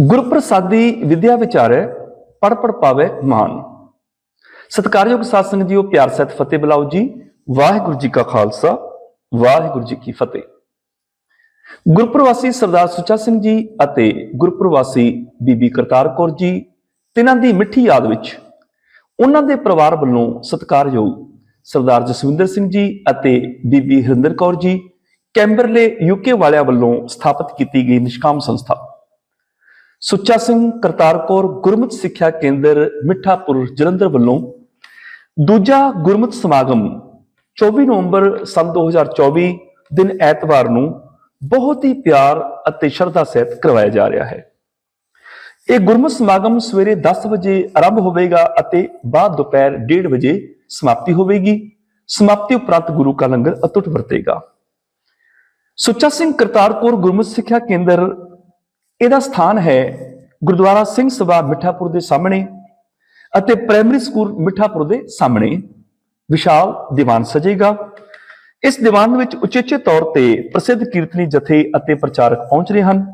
ਗੁਰਪ੍ਰਸਾਦੀ ਵਿਦਿਆ ਵਿਚਾਰੈ ਪੜ ਪੜ ਪਾਵੇ ਮਾਨ ਸਤਿਕਾਰਯੋਗ ਸਾਧ ਸੰਗਤ ਜੀਓ ਪਿਆਰ ਸਹਿਤ ਫਤਿਹ ਬੁਲਾਓ ਜੀ। ਵਾਹਿਗੁਰੂ ਜੀ ਕਾ ਖਾਲਸਾ, ਵਾਹਿਗੁਰੂ ਜੀ ਕੀ ਫਤਿਹ। ਗੁਰਪ੍ਰਵਾਸੀ ਸਰਦਾਰ ਸੁੱਚਾ ਸਿੰਘ ਜੀ ਅਤੇ ਗੁਰਪ੍ਰਵਾਸੀ ਬੀਬੀ ਕਰਤਾਰ ਕੌਰ ਜੀ, ਤਿਨਾਂ ਦੀ ਮਿੱਠੀ ਯਾਦ ਵਿੱਚ ਉਹਨਾਂ ਦੇ ਪਰਿਵਾਰ ਵੱਲੋਂ ਸਤਿਕਾਰਯੋਗ ਸਰਦਾਰ ਜਸਵਿੰਦਰ ਸਿੰਘ ਜੀ ਅਤੇ ਬੀਬੀ ਹਰਿੰਦਰ ਕੌਰ ਜੀ, ਕੈਂਬਰਲੇ ਯੂਕੇ ਵਾਲਿਆਂ ਵੱਲੋਂ ਸਥਾਪਿਤ ਕੀਤੀ ਗਈ ਨਿਸ਼ਕਾਮ ਸੰਸਥਾ। ਸੁੱਚਾ ਸਿੰਘ ਕਰਤਾਰਪੁਰ ਗੁਰਮਤ ਸਿੱਖਿਆ ਕੇਂਦਰ ਮਿੱਠਾਪੁਰ ਜਲੰਧਰ ਵੱਲੋਂ ਦੂਜਾ ਗੁਰਮਤ ਸਮਾਗਮ 24 ਨਵੰਬਰ ਸੰਨ 2024 ਦਿਨ ਐਤਵਾਰ ਨੂੰ ਬਹੁਤ ਹੀ ਪਿਆਰ ਅਤੇ ਸ਼ਰਧਾ ਸਹਿਤ ਕਰਵਾਇਆ ਜਾ ਰਿਹਾ ਹੈ। ਇਹ ਗੁਰਮਤ ਸਮਾਗਮ ਸਵੇਰੇ 10 ਵਜੇ ਆਰੰਭ ਹੋਵੇਗਾ ਅਤੇ ਬਾਅਦ ਦੁਪਹਿਰ 1:30 ਵਜੇ ਸਮਾਪਤੀ ਹੋਵੇਗੀ। ਸਮਾਪਤੀ ਉਪਰੰਤ ਗੁਰੂ ਕਾ ਲੰਗਰ ਅਤੁੱਟ ਵਰਤੇਗਾ। ਸੁੱਚਾ ਸਿੰਘ ਕਰਤਾਰਪੁਰ ਗੁਰਮਤ ਸਿੱਖਿਆ ਕੇਂਦਰ ਇਹਦਾ ਸਥਾਨ ਹੈ ਗੁਰਦੁਆਰਾ ਸਿੰਘ ਸਭਾ ਮਿੱਠਾਪੁਰ ਦੇ ਸਾਹਮਣੇ ਅਤੇ ਪ੍ਰਾਇਮਰੀ ਸਕੂਲ ਮਿੱਠਾਪੁਰ ਦੇ ਸਾਹਮਣੇ। ਵਿਸ਼ਾਲ ਦੀਵਾਨ ਸਜੇਗਾ। ਇਸ ਦੀਵਾਨ ਵਿੱਚ ਉਚੇਚੇ ਤੌਰ ਤੇ ਪ੍ਰਸਿੱਧ ਕੀਰਤਨੀ ਜਥੇ ਅਤੇ ਪ੍ਰਚਾਰਕ ਪਹੁੰਚ ਰਹੇ ਹਨ।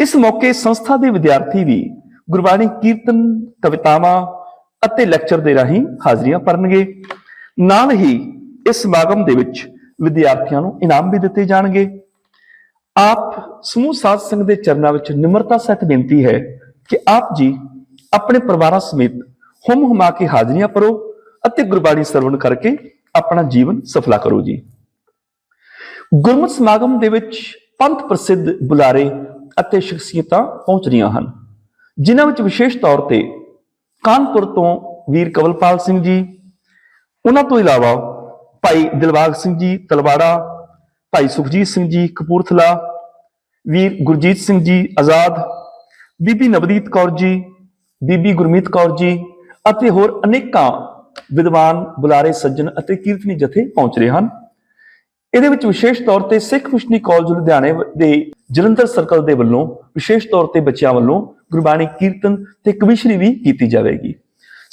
ਇਸ ਮੌਕੇ ਸੰਸਥਾ ਦੇ ਵਿਦਿਆਰਥੀ ਵੀ ਗੁਰਬਾਣੀ ਕੀਰਤਨ, ਕਵਿਤਾਵਾਂ ਅਤੇ ਲੈਕਚਰ ਦੇ ਰਾਹੀਂ ਹਾਜ਼ਰੀਆਂ ਭਰਨਗੇ। ਨਾਲ ਹੀ ਇਸ ਸਮਾਗਮ ਦੇ ਵਿੱਚ ਵਿਦਿਆਰਥੀਆਂ ਨੂੰ ਇਨਾਮ ਵੀ ਦਿੱਤੇ ਜਾਣਗੇ। ਆਪ ਸਮੂਹ ਸਾਧ ਸੰਗਤ ਦੇ ਚਰਨਾਂ ਵਿੱਚ ਨਿਮਰਤਾ ਸਹਿਤ ਬੇਨਤੀ ਹੈ ਕਿ ਆਪ ਜੀ ਆਪਣੇ ਪਰਿਵਾਰਾਂ ਸਮੇਤ ਹੁਮ ਹੁਮਾ ਕੇ ਹਾਜ਼ਰੀਆਂ ਭਰੋ ਅਤੇ ਗੁਰਬਾਣੀ ਸਰਵਣ ਕਰਕੇ ਆਪਣਾ ਜੀਵਨ ਸਫਲਾ ਕਰੋ ਜੀ। ਗੁਰਮਤ ਸਮਾਗਮ ਦੇ ਵਿੱਚ ਪੰਥ ਪ੍ਰਸਿੱਧ ਬੁਲਾਰੇ ਅਤੇ ਸ਼ਖਸੀਅਤਾਂ ਪਹੁੰਚ ਰਹੀਆਂ ਹਨ, ਜਿਨ੍ਹਾਂ ਵਿੱਚ ਵਿਸ਼ੇਸ਼ ਤੌਰ ਤੇ ਕਾਨਪੁਰ ਤੋਂ ਵੀਰ ਕਵਲਪਾਲ ਸਿੰਘ ਜੀ, ਉਹਨਾਂ ਤੋਂ ਇਲਾਵਾ ਭਾਈ ਦਿਲਬਾਗ ਸਿੰਘ ਜੀ ਤਲਵਾੜਾ ਭਾਈ ਸੁਖਜੀਤ ਸਿੰਘ ਜੀ, ਕਪੂਰਥਲਾ, ਵੀਰ ਗੁਰਜੀਤ ਸਿੰਘ ਜੀ, ਆਜ਼ਾਦ, ਬੀਬੀ ਨਵਦੀਤ ਕੌਰ ਜੀ, ਬੀਬੀ ਗੁਰਮੀਤ ਕੌਰ ਜੀ ਅਤੇ ਹੋਰ ਅਨੇਕਾਂ ਵਿਦਵਾਨ, ਬੁਲਾਰੇ, ਸੱਜਣ ਅਤੇ ਕੀਰਤਨੀ ਜਥੇ ਪਹੁੰਚ ਰਹੇ ਹਨ। ਇਹਦੇ ਵਿੱਚ ਵਿਸ਼ੇਸ਼ ਤੌਰ ਤੇ ਸਿੱਖ ਮਿਸ਼ਨਰੀ ਕਾਲਜ ਲੁਧਿਆਣੇ ਦੇ ਜਲੰਧਰ ਸਰਕਲ ਦੇ ਵੱਲੋਂ, ਵਿਸ਼ੇਸ਼ ਤੌਰ ਤੇ ਬੱਚਿਆਂ ਵੱਲੋਂ ਗੁਰਬਾਣੀ ਕੀਰਤਨ ਤੇ ਕਵਿਸ਼ਰੀ ਵੀ ਕੀਤੀ ਜਾਵੇਗੀ।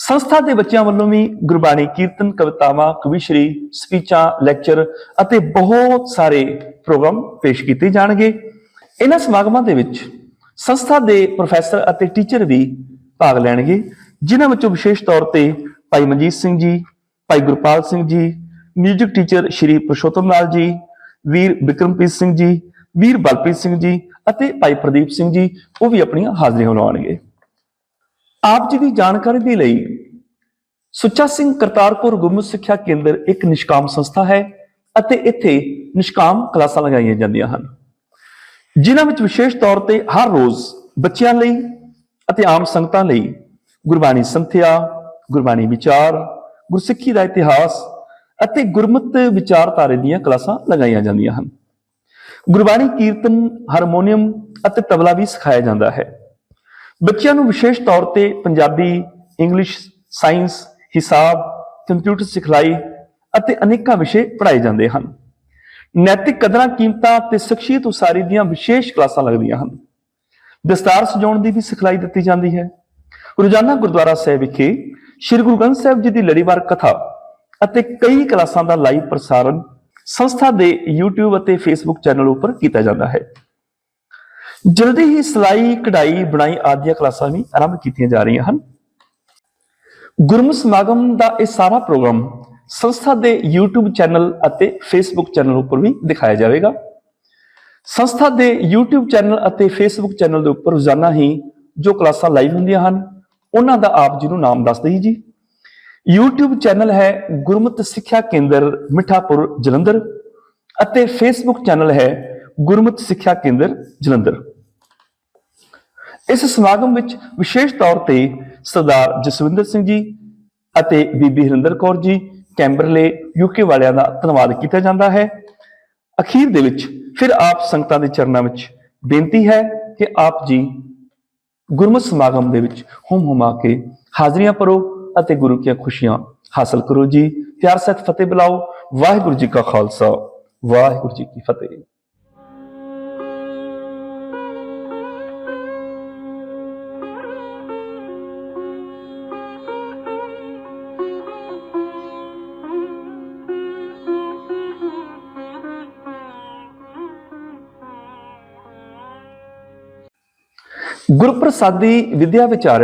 ਸੰਸਥਾ ਦੇ ਬੱਚਿਆਂ ਵੱਲੋਂ ਵੀ ਗੁਰਬਾਣੀ ਕੀਰਤਨ ਕਵਿਤਾਵਾਂ, ਕਵਿਸ਼ਰੀ, ਸਪੀਚਾਂ, ਲੈਕਚਰ ਅਤੇ ਬਹੁਤ ਸਾਰੇ ਪ੍ਰੋਗਰਾਮ ਪੇਸ਼ ਕੀਤੇ ਜਾਣਗੇ। ਇਹਨਾਂ ਸਮਾਗਮਾਂ ਦੇ ਵਿੱਚ ਸੰਸਥਾ ਦੇ ਪ੍ਰੋਫੈਸਰ ਅਤੇ ਟੀਚਰ ਵੀ ਭਾਗ ਲੈਣਗੇ, ਜਿਨ੍ਹਾਂ ਵਿੱਚੋਂ ਵਿਸ਼ੇਸ਼ ਤੌਰ ਤੇ ਭਾਈ ਮਨਜੀਤ ਸਿੰਘ ਜੀ, ਭਾਈ ਗੁਰਪਾਲ ਸਿੰਘ ਜੀ ਮਿਊਜ਼ਿਕ ਟੀਚਰ ਸ਼੍ਰੀ ਪੁਰਸ਼ੋਤਮ ਲਾਲ ਜੀ, ਵੀਰ ਵਿਕਰਮਪ੍ਰੀਤ ਸਿੰਘ ਜੀ, ਵੀਰ ਬਲਪ੍ਰੀਤ ਸਿੰਘ ਜੀ ਅਤੇ ਭਾਈ ਪ੍ਰਦੀਪ ਸਿੰਘ ਜੀ, ਉਹ ਵੀ ਆਪਣੀਆਂ ਹਾਜ਼ਰੀਆਂ ਲਾਉਣਗੇ ਆਪ ਜੀ ਦੀ ਜਾਣਕਾਰੀ ਦੇ ਲਈ ਸੁੱਚਾ ਸਿੰਘ ਕਰਤਾਰਪੁਰ ਗੁਰਮੁਖ ਸਿੱਖਿਆ ਕੇਂਦਰ ਇੱਕ ਨਿਸ਼ਕਾਮ ਸੰਸਥਾ ਹੈ ਅਤੇ ਇੱਥੇ ਨਿਸ਼ਕਾਮ ਕਲਾਸਾਂ ਲਗਾਈਆਂ ਜਾਂਦੀਆਂ ਹਨ। ਜਿਨ੍ਹਾਂ ਵਿੱਚ ਵਿਸ਼ੇਸ਼ ਤੌਰ ਤੇ ਹਰ ਰੋਜ਼ ਬੱਚਿਆਂ ਲਈ ਅਤੇ ਆਮ ਸੰਗਤਾਂ ਲਈ ਗੁਰਬਾਣੀ ਸੰਥਿਆ, ਗੁਰਬਾਣੀ ਵਿਚਾਰ, ਗੁਰਸਿੱਖੀ ਦਾ ਇਤਿਹਾਸ ਅਤੇ ਗੁਰਮਤ ਵਿਚਾਰਧਾਰੇ ਦੀਆਂ ਕਲਾਸਾਂ ਲਗਾਈਆਂ ਜਾਂਦੀਆਂ ਹਨ। ਗੁਰਬਾਣੀ ਕੀਰਤਨ, ਹਾਰਮੋਨੀਅਮ ਅਤੇ ਤਬਲਾ ਵੀ ਸਿਖਾਇਆ ਜਾਂਦਾ ਹੈ। ਬੱਚਿਆਂ ਨੂੰ ਵਿਸ਼ੇਸ਼ ਤੌਰ ਤੇ ਪੰਜਾਬੀ, ਇੰਗਲਿਸ਼, ਸਾਇੰਸ, ਹਿਸਾਬ, ਕੰਪਿਊਟਰ ਸਿਖਲਾਈ ਅਤੇ ਅਨੇਕਾਂ ਵਿਸ਼ੇ ਪੜ੍ਹਾਏ ਜਾਂਦੇ ਹਨ। ਨੈਤਿਕ ਕਦਰਾਂ, ਕੀਮਤਾਂ ਤੇ ਸ਼ਖਸੀਅਤ ਉਸਾਰੀ ਦੀਆਂ ਵਿਸ਼ੇਸ਼ ਕਲਾਸਾਂ ਲੱਗਦੀਆਂ ਹਨ। ਦਸਤਾਰ ਸਜਾਉਣ ਦੀ ਵੀ ਸਿਖਲਾਈ ਦਿੱਤੀ ਜਾਂਦੀ ਹੈ। ਰੋਜ਼ਾਨਾ ਗੁਰਦੁਆਰਾ ਸਾਹਿਬ ਵਿਖੇ ਸ੍ਰੀ ਗੁਰੂ ਗ੍ਰੰਥ ਸਾਹਿਬ ਜੀ ਦੀ ਲੜੀਵਾਰ ਕਥਾ ਅਤੇ ਕਈ ਕਲਾਸਾਂ ਦਾ ਲਾਈਵ ਪ੍ਰਸਾਰਣ ਸੰਸਥਾ ਦੇ YouTube ਅਤੇ Facebook ਚੈਨਲ ਉੱਪਰ ਕੀਤਾ ਜਾਂਦਾ ਹੈ। ਜਲਦੀ ਹੀ ਸਿਲਾਈ, ਕਢਾਈ, ਬੁਣਾਈ ਆਦਿ ਦੀਆਂ ਕਲਾਸਾਂ ਵੀ ਆਰੰਭ ਕੀਤੀਆਂ ਜਾ ਰਹੀਆਂ ਹਨ। ਗੁਰਮੁਖ ਸਮਾਗਮ ਦਾ ਇਹ ਸਾਰਾ ਪ੍ਰੋਗਰਾਮ ਸੰਸਥਾ ਦੇ YouTube ਚੈਨਲ ਅਤੇ Facebook ਚੈਨਲ ਉੱਪਰ ਵੀ ਦਿਖਾਇਆ ਜਾਵੇਗਾ। ਸੰਸਥਾ ਦੇ YouTube ਚੈਨਲ ਅਤੇ Facebook ਚੈਨਲ ਦੇ ਉੱਪਰ ਰੋਜ਼ਾਨਾ ਹੀ ਜੋ ਕਲਾਸਾਂ ਲਾਈਵ ਹੁੰਦੀਆਂ ਹਨ, ਉਹਨਾਂ ਦਾ ਆਪ ਜੀ ਨੂੰ ਨਾਮ ਦੱਸ ਦਈ ਜੀ। YouTube ਚੈਨਲ ਹੈ ਗੁਰਮਤ ਸਿੱਖਿਆ ਕੇਂਦਰ ਮਿੱਠਾਪੁਰ, ਜਲੰਧਰ ਅਤੇ Facebook ਚੈਨਲ ਹੈ ਗੁਰਮਤ ਸਿੱਖਿਆ ਕੇਂਦਰ, ਜਲੰਧਰ। ਇਸ ਸਮਾਗਮ ਵਿੱਚ ਵਿਸ਼ੇਸ਼ ਤੌਰ ਤੇ ਸਰਦਾਰ ਜਸਵਿੰਦਰ ਸਿੰਘ ਜੀ ਅਤੇ ਬੀਬੀ ਹਰਿੰਦਰ ਕੌਰ ਜੀ ਕੈਂਬਰਲੇ ਯੂਕੇ ਵਾਲਿਆਂ ਦਾ ਧੰਨਵਾਦ ਕੀਤਾ ਜਾਂਦਾ ਹੈ। ਅਖੀਰ ਦੇ ਵਿੱਚ ਫਿਰ ਆਪ ਸੰਗਤਾਂ ਦੇ ਚਰਨਾਂ ਵਿੱਚ ਬੇਨਤੀ ਹੈ ਕਿ ਆਪ ਜੀ ਗੁਰਮਤਿ ਸਮਾਗਮ ਦੇ ਵਿੱਚ ਹੁਮ ਹੁਮਾ ਕੇ ਹਾਜ਼ਰੀਆਂ ਭਰੋ ਅਤੇ ਗੁਰੂ ਦੀਆਂ ਖੁਸ਼ੀਆਂ ਹਾਸਲ ਕਰੋ ਜੀ। ਪਿਆਰ ਸਹਿਤ ਫਤਿਹ ਬੁਲਾਓ। ਵਾਹਿਗੁਰੂ ਜੀ ਕਾ ਖਾਲਸਾ। ਵਾਹਿਗੁਰੂ ਜੀ ਕੀ ਫਤਿਹ। ਗੁਰਪ੍ਰਸਾਦੀ ਵਿਦਿਆ ਵਿਚਾਰ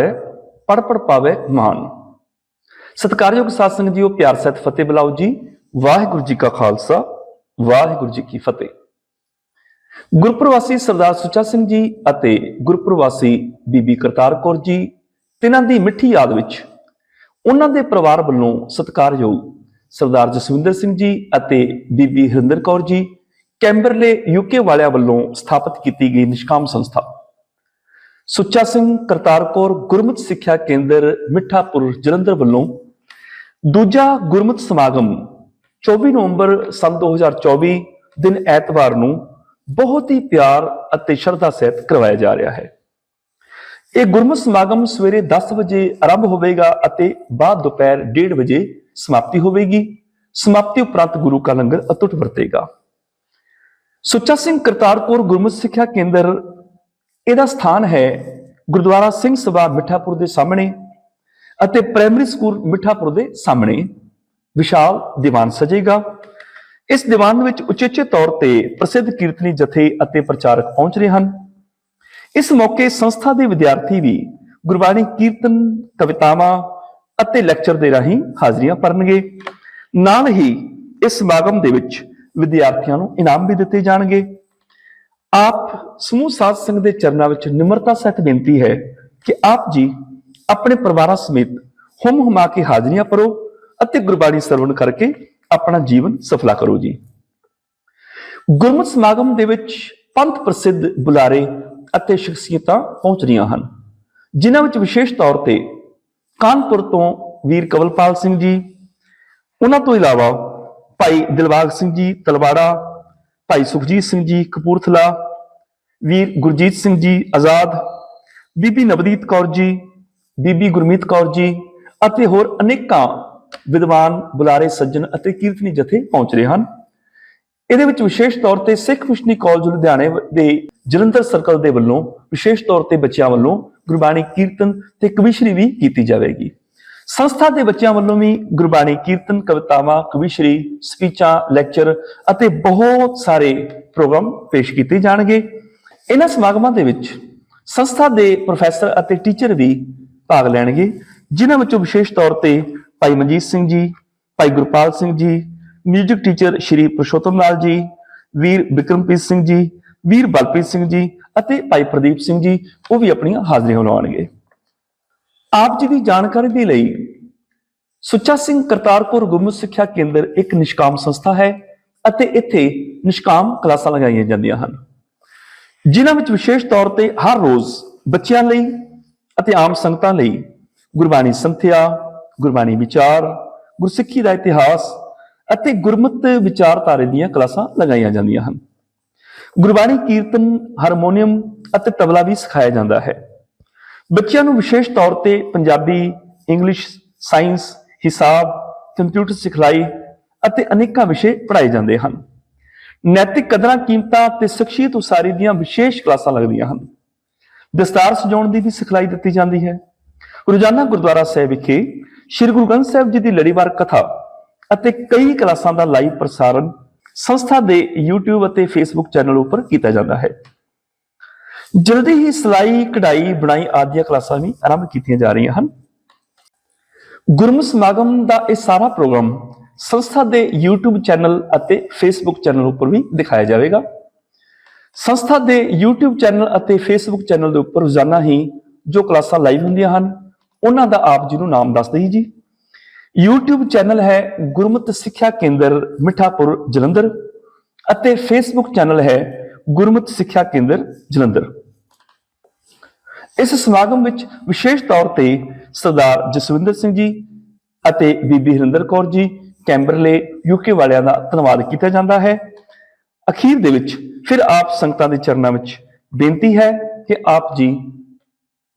ਪੜ ਪੜ ਪਾਵੇ ਮਾਨ ਸਤਿਕਾਰਯੋਗ ਸਾਧ ਸੰਗਤ ਜੀਓ, ਪਿਆਰ ਸਹਿਤ ਫਤਿਹ ਬੁਲਾਓ ਜੀ। ਵਾਹਿਗੁਰੂ ਜੀ ਕਾ ਖਾਲਸਾ, ਵਾਹਿਗੁਰੂ ਜੀ ਕੀ ਫਤਿਹ। ਗੁਰਪ੍ਰਵਾਸੀ ਸਰਦਾਰ ਸੁੱਚਾ ਸਿੰਘ ਜੀ ਅਤੇ ਗੁਰਪ੍ਰਵਾਸੀ ਬੀਬੀ ਕਰਤਾਰ ਕੌਰ ਜੀ, ਤਿੰਨਾਂ ਦੀ ਮਿੱਠੀ ਯਾਦ ਵਿੱਚ ਉਹਨਾਂ ਦੇ ਪਰਿਵਾਰ ਵੱਲੋਂ ਸਤਿਕਾਰਯੋਗ ਸਰਦਾਰ ਜਸਵਿੰਦਰ ਸਿੰਘ ਜੀ ਅਤੇ ਬੀਬੀ ਹਰਿੰਦਰ ਕੌਰ ਜੀ, ਕੈਂਬਰਲੇ ਯੂਕੇ ਵਾਲਿਆਂ ਵੱਲੋਂ ਸਥਾਪਿਤ ਕੀਤੀ ਗਈ ਨਿਸ਼ਕਾਮ ਸੰਸਥਾ। ਸੁੱਚਾ ਸਿੰਘ ਕਰਤਾਰਪੁਰ ਕੌਰ ਗੁਰਮਤਿ ਸਿੱਖਿਆ ਕੇਂਦਰ ਮਿੱਠਾਪੁਰ ਜਲੰਧਰ ਵੱਲੋਂ ਦੂਜਾ ਗੁਰਮਤਿ ਸਮਾਗਮ 24 ਨਵੰਬਰ ਸੰਨ 2024 ਦਿਨ ਐਤਵਾਰ ਨੂੰ ਬਹੁਤ ਹੀ ਪਿਆਰ ਅਤੇ ਸ਼ਰਧਾ ਸਹਿਤ ਕਰਵਾਇਆ ਜਾ ਰਿਹਾ ਹੈ। ਇਹ ਗੁਰਮਤਿ ਸਮਾਗਮ ਸਵੇਰੇ 10 ਵਜੇ ਆਰੰਭ ਹੋਵੇਗਾ ਅਤੇ ਬਾਅਦ ਦੁਪਹਿਰ 1:30 ਵਜੇ ਸਮਾਪਤੀ ਹੋਵੇਗੀ। ਸਮਾਪਤੀ ਉਪਰੰਤ ਗੁਰੂ ਕਾ ਲੰਗਰ ਅਤੁੱਟ ਵਰਤੇਗਾ। ਸੁੱਚਾ ਸਿੰਘ ਕਰਤਾਰਪੁਰ ਕੌਰ ਗੁਰਮਤਿ ਸਿੱਖਿਆ ਕੇਂਦਰ ਇਹਦਾ ਸਥਾਨ ਹੈ ਗੁਰਦੁਆਰਾ ਸਿੰਘ ਸਭਾ ਮਿੱਠਾਪੁਰ ਦੇ ਸਾਹਮਣੇ ਅਤੇ ਪ੍ਰਾਇਮਰੀ ਸਕੂਲ ਮਿੱਠਾਪੁਰ ਦੇ ਸਾਹਮਣੇ। ਵਿਸ਼ਾਲ ਦੀਵਾਨ ਸਜੇਗਾ। ਇਸ ਦੀਵਾਨ ਵਿੱਚ ਉਚੇਚੇ ਤੌਰ ਤੇ ਪ੍ਰਸਿੱਧ ਕੀਰਤਨੀ ਜਥੇ ਅਤੇ ਪ੍ਰਚਾਰਕ ਪਹੁੰਚ ਰਹੇ ਹਨ। ਇਸ ਮੌਕੇ ਸੰਸਥਾ ਦੇ ਵਿਦਿਆਰਥੀ ਵੀ ਗੁਰਬਾਣੀ ਕੀਰਤਨ, ਕਵਿਤਾਵਾਂ ਅਤੇ ਲੈਕਚਰ ਦੇ ਰਾਹੀਂ ਹਾਜ਼ਰੀਆਂ ਭਰਨਗੇ। ਨਾਲ ਹੀ ਇਸ ਸਮਾਗਮ ਦੇ ਵਿੱਚ ਵਿਦਿਆਰਥੀਆਂ ਨੂੰ ਇਨਾਮ ਵੀ ਦਿੱਤੇ ਜਾਣਗੇ। ਆਪ ਸਮੂਹ ਸਾਧ ਸੰਗਤ ਦੇ ਚਰਨਾਂ ਵਿੱਚ ਨਿਮਰਤਾ ਸਹਿਤ ਬੇਨਤੀ ਹੈ ਕਿ ਆਪ ਜੀ ਆਪਣੇ ਪਰਿਵਾਰਾਂ ਸਮੇਤ ਹੁਮ ਹੁਮਾ ਕੇ ਹਾਜ਼ਰੀਆਂ ਭਰੋ ਅਤੇ ਗੁਰਬਾਣੀ ਸਰਵਣ ਕਰਕੇ ਆਪਣਾ ਜੀਵਨ ਸਫਲਾ ਕਰੋ ਜੀ। ਗੁਰਮਤਿ ਸਮਾਗਮ ਦੇ ਵਿੱਚ ਪੰਥ ਪ੍ਰਸਿੱਧ ਬੁਲਾਰੇ ਅਤੇ ਸ਼ਖਸੀਅਤਾਂ ਪਹੁੰਚ ਰਹੀਆਂ ਹਨ, ਜਿਨ੍ਹਾਂ ਵਿੱਚ ਵਿਸ਼ੇਸ਼ ਤੌਰ ਤੇ ਕਾਨਪੁਰ ਤੋਂ ਵੀਰ ਕਵਲਪਾਲ ਸਿੰਘ ਜੀ, ਉਹਨਾਂ ਤੋਂ ਇਲਾਵਾ ਭਾਈ ਦਿਲਬਾਗ ਸਿੰਘ ਜੀ ਤਲਵਾੜਾ ਭਾਈ ਸੁਖਜੀਤ ਸਿੰਘ ਜੀ ਕਪੂਰਥਲਾ, ਵੀਰ ਗੁਰਜੀਤ ਸਿੰਘ ਜੀ ਆਜ਼ਾਦ, ਬੀਬੀ ਨਵਦੀਤ ਕੌਰ ਜੀ, ਬੀਬੀ ਗੁਰਮੀਤ ਕੌਰ ਜੀ ਅਤੇ ਹੋਰ ਅਨੇਕਾਂ ਵਿਦਵਾਨ, ਬੁਲਾਰੇ, ਸੱਜਣ ਅਤੇ ਕੀਰਤਨੀ ਜਥੇ ਪਹੁੰਚ ਰਹੇ ਹਨ। ਇਹਦੇ ਵਿੱਚ ਵਿਸ਼ੇਸ਼ ਤੌਰ ਤੇ ਸਿੱਖ ਮਿਸ਼ਨਰੀ ਕਾਲਜ ਲੁਧਿਆਣੇ ਦੇ ਜਲੰਧਰ ਸਰਕਲ ਦੇ ਵੱਲੋਂ, ਵਿਸ਼ੇਸ਼ ਤੌਰ ਤੇ ਬੱਚਿਆਂ ਵੱਲੋਂ ਗੁਰਬਾਣੀ ਕੀਰਤਨ ਤੇ ਕਵਿਸ਼ਰੀ ਵੀ ਕੀਤੀ ਜਾਵੇਗੀ। ਸੰਸਥਾ ਦੇ ਬੱਚਿਆਂ ਵੱਲੋਂ ਵੀ ਗੁਰਬਾਣੀ ਕੀਰਤਨ ਕਵਿਤਾਵਾਂ ਕਵਿਸ਼ਰੀ ਸਪੀਚਾਂ, ਲੈਕਚਰ ਅਤੇ ਬਹੁਤ ਸਾਰੇ ਪ੍ਰੋਗਰਾਮ ਪੇਸ਼ ਕੀਤੇ ਜਾਣਗੇ। ਇਹਨਾਂ ਸਮਾਗਮਾਂ ਦੇ ਵਿੱਚ ਸੰਸਥਾ ਦੇ ਪ੍ਰੋਫੈਸਰ ਅਤੇ ਟੀਚਰ ਵੀ ਭਾਗ ਲੈਣਗੇ, ਜਿਨ੍ਹਾਂ ਵਿੱਚੋਂ ਵਿਸ਼ੇਸ਼ ਤੌਰ ਤੇ ਭਾਈ ਮਨਜੀਤ ਸਿੰਘ ਜੀ, ਭਾਈ ਗੁਰਪਾਲ ਸਿੰਘ ਜੀ ਮਿਊਜ਼ਿਕ ਟੀਚਰ ਸ਼੍ਰੀ ਪੁਰਸ਼ੋਤਮ ਲਾਲ ਜੀ, ਵੀਰ ਬਿਕਰਮਪ੍ਰੀਤ ਸਿੰਘ ਜੀ, ਵੀਰ ਬਲਪ੍ਰੀਤ ਸਿੰਘ ਜੀ ਅਤੇ ਭਾਈ ਪ੍ਰਦੀਪ ਸਿੰਘ ਜੀ, ਉਹ ਵੀ ਆਪਣੀਆਂ ਹਾਜ਼ਰੀਆਂ ਲਾਉਣਗੇ ਆਪ ਜੀ ਦੀ ਜਾਣਕਾਰੀ ਦੇ ਲਈ ਸੁੱਚਾ ਸਿੰਘ ਕਰਤਾਰਪੁਰ ਗੁਰਮੁਖ ਸਿੱਖਿਆ ਕੇਂਦਰ ਇੱਕ ਨਿਸ਼ਕਾਮ ਸੰਸਥਾ ਹੈ ਅਤੇ ਇੱਥੇ ਨਿਸ਼ਕਾਮ ਕਲਾਸਾਂ ਲਗਾਈਆਂ ਜਾਂਦੀਆਂ ਹਨ। ਜਿਨ੍ਹਾਂ ਵਿੱਚ ਵਿਸ਼ੇਸ਼ ਤੌਰ ਤੇ ਹਰ ਰੋਜ਼ ਬੱਚਿਆਂ ਲਈ ਅਤੇ ਆਮ ਸੰਗਤਾਂ ਲਈ ਗੁਰਬਾਣੀ ਸੰਥਿਆ, ਗੁਰਬਾਣੀ ਵਿਚਾਰ, ਗੁਰਸਿੱਖੀ ਦਾ ਇਤਿਹਾਸ ਅਤੇ ਗੁਰਮਤ ਵਿਚਾਰਧਾਰੇ ਦੀਆਂ ਕਲਾਸਾਂ ਲਗਾਈਆਂ ਜਾਂਦੀਆਂ ਹਨ। ਗੁਰਬਾਣੀ ਕੀਰਤਨ, ਹਾਰਮੋਨੀਅਮ ਅਤੇ ਤਬਲਾ ਵੀ ਸਿਖਾਇਆ ਜਾਂਦਾ ਹੈ। ਬੱਚਿਆਂ ਨੂੰ ਵਿਸ਼ੇਸ਼ ਤੌਰ ਤੇ ਪੰਜਾਬੀ, ਇੰਗਲਿਸ਼, ਸਾਇੰਸ, ਹਿਸਾਬ, ਕੰਪਿਊਟਰ ਸਿਖਲਾਈ ਅਤੇ ਅਨੇਕਾਂ ਵਿਸ਼ੇ ਪੜ੍ਹਾਏ ਜਾਂਦੇ ਹਨ। ਨੈਤਿਕ ਕਦਰਾਂ, ਕੀਮਤਾਂ ਤੇ ਸ਼ਖਸੀਅਤ ਉਸਾਰੀ ਦੀਆਂ ਵਿਸ਼ੇਸ਼ ਕਲਾਸਾਂ ਲੱਗਦੀਆਂ ਹਨ। ਦਸਤਾਰ ਸਜਾਉਣ ਦੀ ਵੀ ਸਿਖਲਾਈ ਦਿੱਤੀ ਜਾਂਦੀ ਹੈ। ਰੋਜ਼ਾਨਾ ਗੁਰਦੁਆਰਾ ਸਾਹਿਬ ਵਿਖੇ ਸ੍ਰੀ ਗੁਰੂ ਗ੍ਰੰਥ ਸਾਹਿਬ ਜੀ ਦੀ ਲੜੀਵਾਰ ਕਥਾ ਅਤੇ ਕਈ ਕਲਾਸਾਂ ਦਾ ਲਾਈਵ ਪ੍ਰਸਾਰਣ ਸੰਸਥਾ ਦੇ YouTube ਅਤੇ Facebook ਚੈਨਲ ਉੱਪਰ ਕੀਤਾ ਜਾਂਦਾ ਹੈ। ਜਲਦੀ ਹੀ ਸਿਲਾਈ, ਕਢਾਈ, ਬੁਣਾਈ ਆਦਿ ਦੀਆਂ ਕਲਾਸਾਂ ਵੀ ਆਰੰਭ ਕੀਤੀਆਂ ਜਾ ਰਹੀਆਂ ਹਨ। ਗੁਰਮੁਖ ਸਮਾਗਮ ਦਾ ਇਹ ਸਾਰਾ ਪ੍ਰੋਗਰਾਮ ਸੰਸਥਾ ਦੇ YouTube ਚੈਨਲ ਅਤੇ Facebook ਚੈਨਲ ਉੱਪਰ ਵੀ ਦਿਖਾਇਆ ਜਾਵੇਗਾ। ਸੰਸਥਾ ਦੇ YouTube ਚੈਨਲ ਅਤੇ Facebook ਚੈਨਲ ਦੇ ਉੱਪਰ ਰੋਜ਼ਾਨਾ ਹੀ ਜੋ ਕਲਾਸਾਂ ਲਾਈਵ ਹੁੰਦੀਆਂ ਹਨ, ਉਹਨਾਂ ਦਾ ਆਪ ਜੀ ਨੂੰ ਨਾਮ ਦੱਸ ਦਈ ਜੀ। YouTube ਚੈਨਲ ਹੈ ਗੁਰਮਤਿ ਸਿੱਖਿਆ ਕੇਂਦਰ ਮਿੱਠਾਪੁਰ ਜਲੰਧਰ ਅਤੇ Facebook ਚੈਨਲ ਹੈ ਗੁਰਮਤ ਸਿੱਖਿਆ ਕੇਂਦਰ ਜਲੰਧਰ। ਇਸ ਸਮਾਗਮ ਵਿੱਚ ਵਿਸ਼ੇਸ਼ ਤੌਰ ਤੇ ਸਰਦਾਰ ਜਸਵਿੰਦਰ ਸਿੰਘ ਜੀ ਅਤੇ ਬੀਬੀ ਹਰਿੰਦਰ ਕੌਰ ਜੀ ਕੈਂਬਰਲੇ ਯੂਕੇ ਵਾਲਿਆਂ ਦਾ ਧੰਨਵਾਦ ਕੀਤਾ ਜਾਂਦਾ ਹੈ। ਅਖੀਰ ਦੇ ਵਿੱਚ ਫਿਰ ਆਪ ਸੰਗਤਾਂ ਦੇ ਚਰਨਾਂ ਵਿੱਚ ਬੇਨਤੀ ਹੈ ਕਿ ਆਪ ਜੀ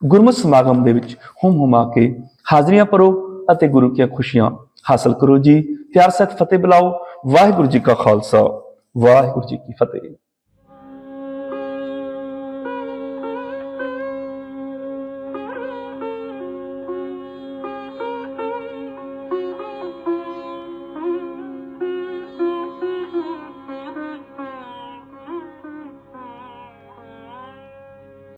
ਗੁਰਮਤਿ ਸਮਾਗਮ ਦੇ ਵਿੱਚ ਹੁਮ ਹੁਮਾ ਕੇ ਹਾਜ਼ਰੀਆਂ ਭਰੋ ਅਤੇ ਗੁਰੂ ਦੀਆਂ ਖੁਸ਼ੀਆਂ ਹਾਸਲ ਕਰੋ ਜੀ। ਪਿਆਰ ਸਹਿਤ ਫਤਿਹ ਬੁਲਾਓ। ਵਾਹਿਗੁਰੂ ਜੀ ਕਾ ਖਾਲਸਾ। ਵਾਹਿਗੁਰੂ ਜੀ ਕੀ ਫਤਿਹ।